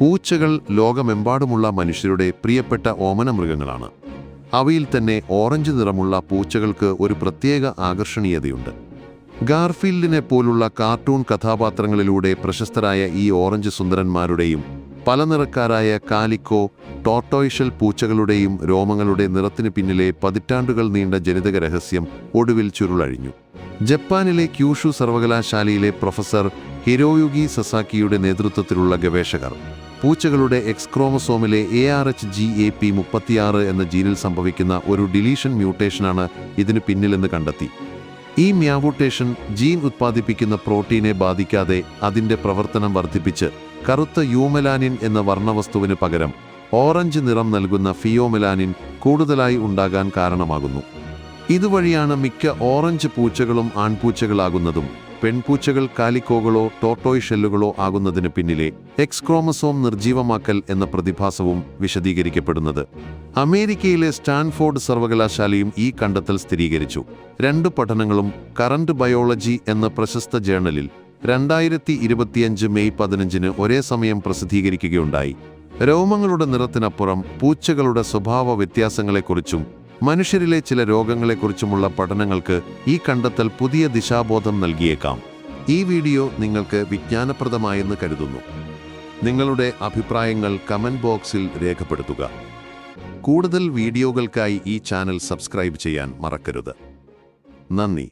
പൂച്ചകൾ ലോകമെമ്പാടുമുള്ള മനുഷ്യരുടെ പ്രിയപ്പെട്ട ഓമന മൃഗങ്ങളാണ് അവയിൽ തന്നെ ഓറഞ്ച് നിറമുള്ള പൂച്ചകൾക്ക് ഒരു പ്രത്യേക ആകർഷണീയതയുണ്ട്. ഗാർഫീൽഡിനെ പോലുള്ള കാർട്ടൂൺ കഥാപാത്രങ്ങളിലൂടെ പ്രശസ്തരായ ഈ ഓറഞ്ച് സുന്ദരന്മാരുടെയും പല നിറക്കാരായ കാലിക്കോ ടോട്ടോയിഷൽ പൂച്ചകളുടെയും രോമങ്ങളുടെ നിറത്തിന് പിന്നിലെ പതിറ്റാണ്ടുകൾ നീണ്ട ജനിതക രഹസ്യം ഒടുവിൽ ചുരുളഴിഞ്ഞു. ജപ്പാനിലെ ക്യൂഷു സർവകലാശാലയിലെ പ്രൊഫസർ ഹിരോയുഗി സസാക്കിയുടെ നേതൃത്വത്തിലുള്ള ഗവേഷകർ പൂച്ചകളുടെ X ക്രോമസോമിലെ A R H G A P മുപ്പത്തിയാറ് എന്ന ജീനിൽ സംഭവിക്കുന്ന ഒരു ഡിലീഷൻ മ്യൂട്ടേഷനാണ് ഇതിന് പിന്നിലെന്ന് കണ്ടെത്തി. ഈ മ്യാവൂട്ടേഷൻ ജീൻ ഉത്പാദിപ്പിക്കുന്ന പ്രോട്ടീനെ ബാധിക്കാതെ അതിന്റെ പ്രവർത്തനം വർദ്ധിപ്പിച്ച് കറുത്ത യൂമെലാനിൻ എന്ന വർണവസ്തുവിന് പകരം ഓറഞ്ച് നിറം നൽകുന്ന ഫിയോമെലാനിൻ കൂടുതലായി ഉണ്ടാകാൻ കാരണമാകുന്നു. ഇതുവഴിയാണ് മിക്ക ഓറഞ്ച് പൂച്ചകളും ആൺപൂച്ചകളാകുന്നതും പെൺപൂച്ചകൾ കാലിക്കോകളോ ടോട്ടോയ് ഷെല്ലുകളോ ആകുന്നതിന് പിന്നിലെ എക്സ്ക്രോമസോം നിർജീവമാക്കൽ എന്ന പ്രതിഭാസവും വിശദീകരിക്കപ്പെടുന്നത്. അമേരിക്കയിലെ സ്റ്റാൻഫോർഡ് സർവകലാശാലയും ഈ കണ്ടെത്തൽ സ്ഥിരീകരിച്ചു. രണ്ട് പഠനങ്ങളും കറന്റ് ബയോളജി എന്ന പ്രശസ്ത ജേണലിൽ രണ്ടായിരത്തി ഇരുപത്തിയഞ്ച് മെയ് പതിനഞ്ചിന് ഒരേ സമയം പ്രസിദ്ധീകരിക്കുകയുണ്ടായി. രോമങ്ങളുടെ നിറത്തിനപ്പുറം പൂച്ചകളുടെ സ്വഭാവ വ്യത്യാസങ്ങളെക്കുറിച്ചും മനുഷ്യരിലെ ചില രോഗങ്ങളെക്കുറിച്ചുമുള്ള പഠനങ്ങൾക്ക് ഈ കണ്ടെത്തൽ പുതിയ ദിശാബോധം നൽകിയേക്കാം. ഈ വീഡിയോ നിങ്ങൾക്ക് വിജ്ഞാനപ്രദമായെന്ന് കരുതുന്നു. നിങ്ങളുടെ അഭിപ്രായങ്ങൾ കമന്റ് ബോക്സിൽ രേഖപ്പെടുത്തുക. കൂടുതൽ വീഡിയോകൾക്കായി ഈ ചാനൽ സബ്സ്ക്രൈബ് ചെയ്യാൻ മറക്കരുത്. നന്ദി.